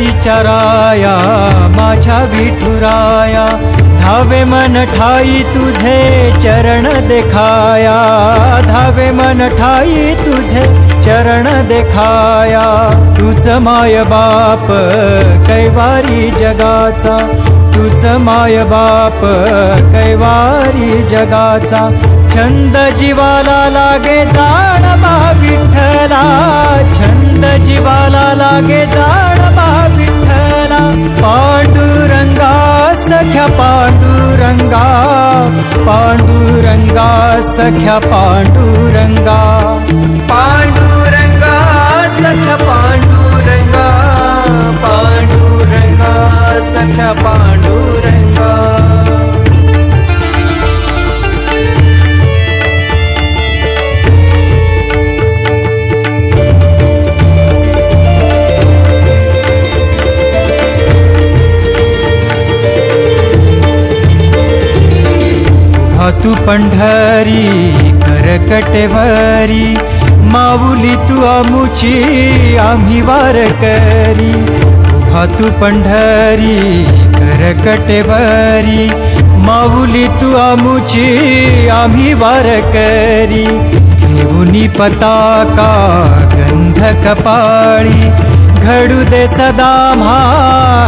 पंढरीच्या माझ्या विठुराया धावे मन ठाई तुझे चरण देखाया. धावे मन ठाई तुझे चरण देखाया. तुझ माय बाप कैवारी जगाचा. तुझ माय बाप कैवारी जगाचा. छंद जीवाला लागे जाण बा विठ्ठला छंद जीवाला लागे जाण बा विठ्ठला पांडुरंगा सख्या पांडुरंगा. पांडुरंगा सख्या पांडुरंगा. पांडुरंगा सख्या पांडुरंगा. पांडुरंगा सख्या पांडुरंगा. तू पंढरी करकटेवरी माऊली तू आमुची आम्ही वार करी हा तू पंढरी करकटेवरी माऊली तू आमुची आम्ही वार करी घेऊनी पताका गंध कपाळी घडू दे सदा म्हा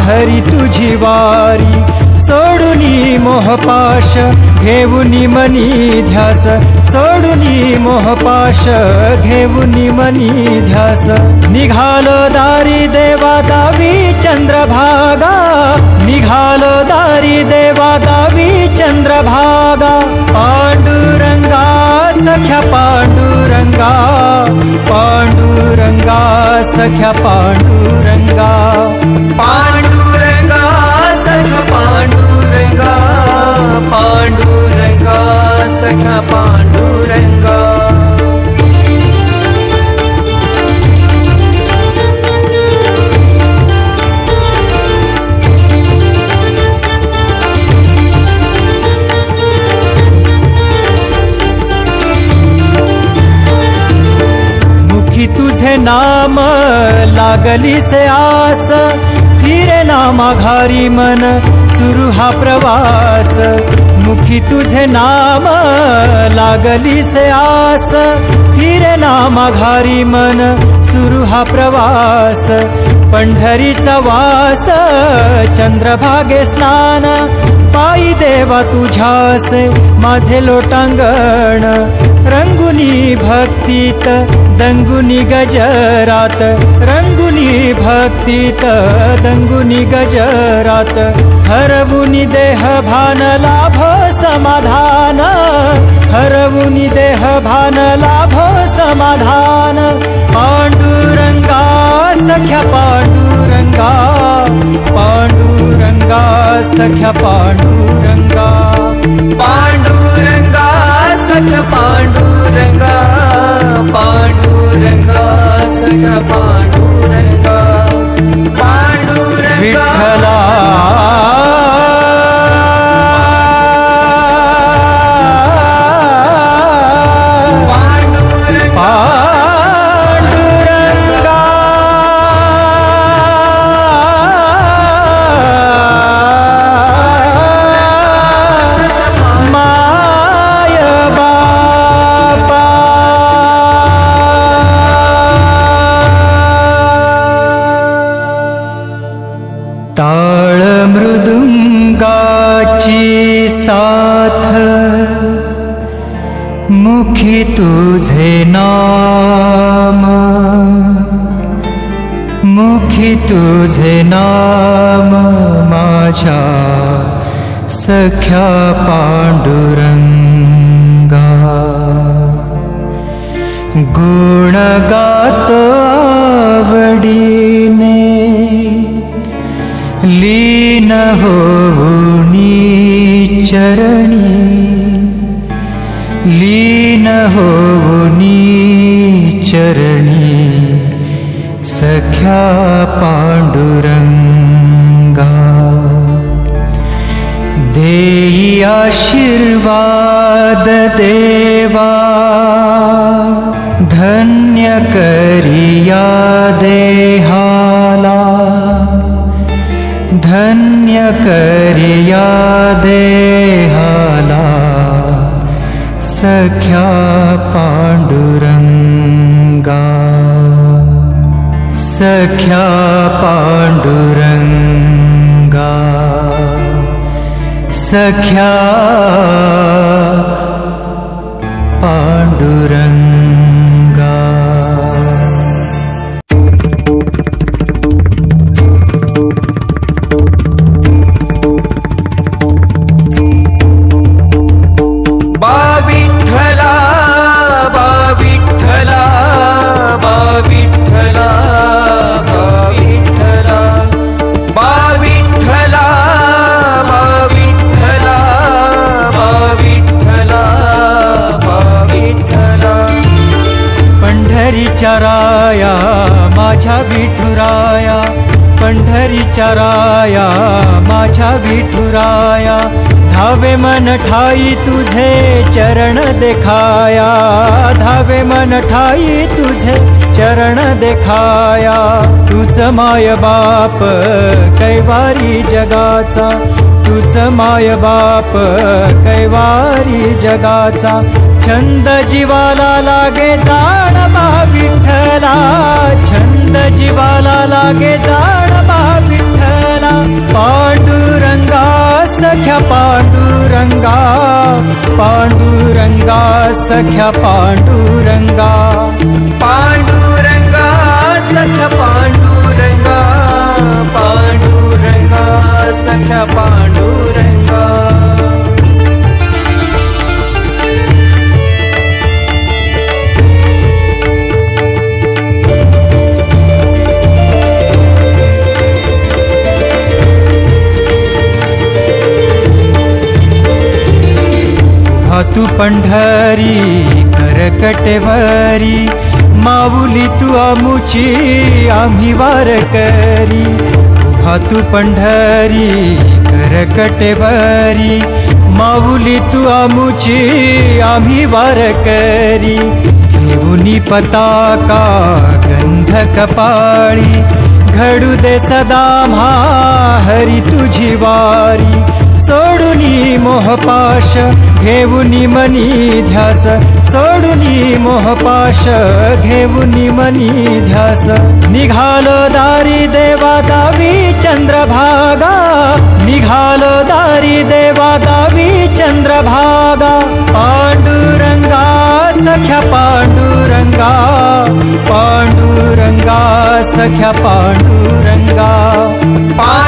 हरी तुझी वारी. सोडुनी मोहपाश घेऊनी मनी ध्यास. सोडुनी मोहपाश घेऊनी मनी ध्यास. निघाल दारी देवा दावी चंद्रभागा. निघाल दारी देवा दावी चंद्रभागा. पांडुरंगा सख्या पांडुरंगा. पांडुरंगा सख्या पांडुरंगा पांडुरंगा. सख पांडुरंग। मुखी तुझे नाम लागली से आस फिरे नामा घारी मन सुरू हा प्रवास। मुखी तुझे नाम लागली से आस. फिरे नामा घारी मन सुरू हा प्रवास. पंढरीचा वास चंद्रभागे स्नान. पायी देवा तुझ्यासे माझे लोटांगण. रंगुनी भक्तीत दंगुनी गजरात रंगुनी भक्तीत दंगुनी गजरात हरवुनी देह भान लाभ समाधान हरवुनी देह भान लाभ समाधान. पांडुरंगा सख्या पांडुरंगा पांडुरंगा सख्या पांडुरंगा पांडुरंगा सख्या पांडुरंगा पांडुरंगा पांडुरंगा. पांडुरंगा विठ्ठला मुखी तुझे नाम। मुखी तुझे नाम ना सख्या पाण्डुरङ्गा लीन हो चरणी। ोनी चरणी सख्या पाण्डुरङ्गा देयि आशीर्वाद देवा धन्यकरिया देहाला। धन्यकरिया देहाला। सख्या पाण्डुरङ्गा सख्या पाण्डुरङ्गा सख्या पाण्डुरङ्गा विठुराया धावे मन ठाई तुझे चरण देखाया। धावे मन ठाई तुझे चरण देखाया। तुझ माय बाप कैवारी जगाचा। तुझ माय बाप कैवारी जगाचा। छंद जीवाला लागे जाण बा विठ्ठला छंद जीवाला लागे जाण बा पांडुरंगा सख्या पांडुरंगा पांडुरंगा सख्या पांडुरंगा। पांडुरंगा सख्या पांडुरंगा पांडुरंगा सख्या पांडुरंगा। पंढरी करकटेवरी माऊली तू आमुची आम्ही वार करी तू पंढरी करकटेवरी माऊली तू आमुची आम्ही वार करी घेऊनी पताका गंध कपाळी घडू दे सदा म्हा हरी तुझी वारी. सोडुनी मोहपाश घेऊनी मनी ध्यास. सोडुनी मोहपाश घेऊनी मनी ध्यास. निघाल दारी देवा दावी चंद्रभागा. निघाल दारी देवा दावी चंद्रभागा. पांडुरंगा सख्या पांडुरंगा. पांडुरंगा सख्या पांडुरंगा. पा